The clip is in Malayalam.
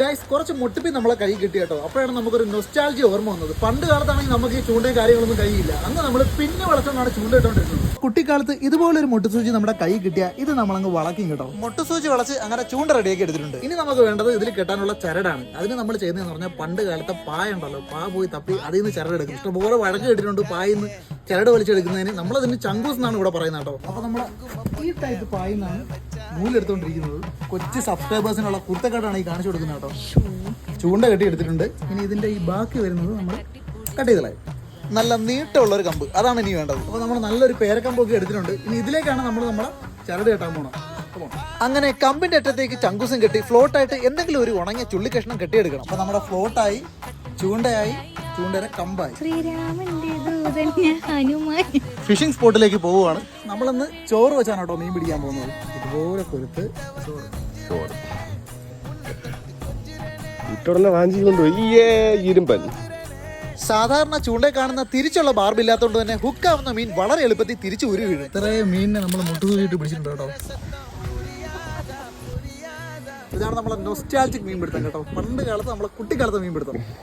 ഗൈസ് കുറച്ച് മുട്ടിപ്പി നമ്മളെ കൈ കിട്ടി കേട്ടോ. അപ്പോഴാണ് നമുക്കൊരു നൊസ്റ്റാൾജി ഓർമ്മ വന്നത്. പണ്ട് കാലത്താണെങ്കിൽ നമുക്ക് ഈ ചൂണ്ടയും കാര്യങ്ങളൊന്നും കൈയില്ല അന്ന് നമ്മൾ പിന്നെ വളർത്തുന്നതാണ് ചൂണ്ട ഇട്ടോണ്ടിരുന്നത് കുട്ടിക്കാലത്ത് ഇതുപോലൊരു മുട്ടുസൂചി നമ്മുടെ കൈ കിട്ടിയ ഇത് നമ്മളങ്ങ് വളക്കും കേട്ടോ. മുട്ടുസൂചി വളച്ച് അങ്ങനെ ചൂണ്ട റെഡിയാക്കി എടുത്തിട്ടുണ്ട്. ഇനി നമുക്ക് വേണ്ടത് ഇതിൽ കെട്ടാനുള്ള ചരടാണ്. അതിന് നമ്മൾ ചെയ്യുന്നതെന്ന് പറഞ്ഞാൽ പണ്ട് കാലത്തെ പായ ഉണ്ടല്ലോ. പാ പോയി തപ്പി അതിൽ നിന്ന് ചരട് എടുക്കും. ഇഷ്ടംപോലെ വഴക്ക് കിട്ടിയിട്ടുണ്ട് പായിന്ന് ചരട് വലിച്ചെടുക്കുന്നതിന്. നമ്മളതിന് ചങ്കൂസ് എന്നാണ് ഇവിടെ പറയുന്നത് കേട്ടോ. അപ്പൊ നമ്മൾ ഈ ടൈപ്പ് പായിന്നാണ് നൂലെടുത്തോണ്ടിരിക്കുന്നത്. കൊച്ചു സബ്സ്ക്രൈബേഴ്സിനുള്ള കുർത്തക്കാട്ടാണ് ഈ കാണിച്ചു കൊടുക്കുന്നത് കേട്ടോ. ചൂണ്ട കെട്ടി എടുത്തിട്ടുണ്ട്. ഇനി ഇതിന്റെ ഈ ബാക്കി വരുന്നത് നമ്മൾ കട്ട് ചെയ്തളായി നല്ല നീട്ടമുള്ള ഒരു കമ്പ്. അതാണ് ഇനി വേണ്ടത്. അപ്പോൾ നമ്മൾ നല്ലൊരു പേരക്കമ്പൊക്കെ എടുത്തിട്ടുണ്ട്. ഇനി ഇതിലേക്കാണ് നമ്മൾ നമ്മളെ ചരട് കെട്ടാൻ പോണം അങ്ങനെ കമ്പിന്റെ അറ്റത്തേക്ക് ചങ്കുസം കെട്ടി ഫ്ലോട്ടായിട്ട് എന്തെങ്കിലും ഒരു ഉണങ്ങിയ ചുള്ളി കഷ്ണം കെട്ടിയെടുക്കണം. അപ്പൊ നമ്മുടെ ഫ്ലോട്ടായി ചൂണ്ടയായി ചൂണ്ടയുടെ കമ്പായി. ഫിഷിംഗ് സ്പോട്ടിലേക്ക് പോവുകയാണ്. നമ്മളിന്ന് ചോറ് വെച്ചാണ് കേട്ടോ മീൻ പിടിക്കാൻ പോകുന്നത്. ഇതുപോലെ കൊടുത്ത് ചോറ്. ഇട്ടുടനെ വാഞ്ചി കൊണ്ടുപോയി. ഈയേ ഇരുമ്പൻ. സാധാരണ ചൂണ്ടയിൽ കാണുന്ന തിരിച്ചുള്ള ബാർബ് ഇല്ലാത്തതുകൊണ്ട് തന്നെ ഹുക്കാവുന്ന മീൻ വളരെ എളുപ്പത്തിൽ തിരിച്ചു ഉരു വീഴും. ഇത്രയും മീനിനെ നമ്മൾ മുട്ടുതൂക്കിയിട്ട് പിടിച്ചിട്ടുണ്ട് കേട്ടോ. ഇതാണ് നമ്മളെ നൊസ്റ്റാൾജിക് മീൻ പിടുത്തം കേട്ടോ. പണ്ട് കാലത്ത് നമ്മളെ കുട്ടിക്കാലത്ത് മീൻ പിടുത്തം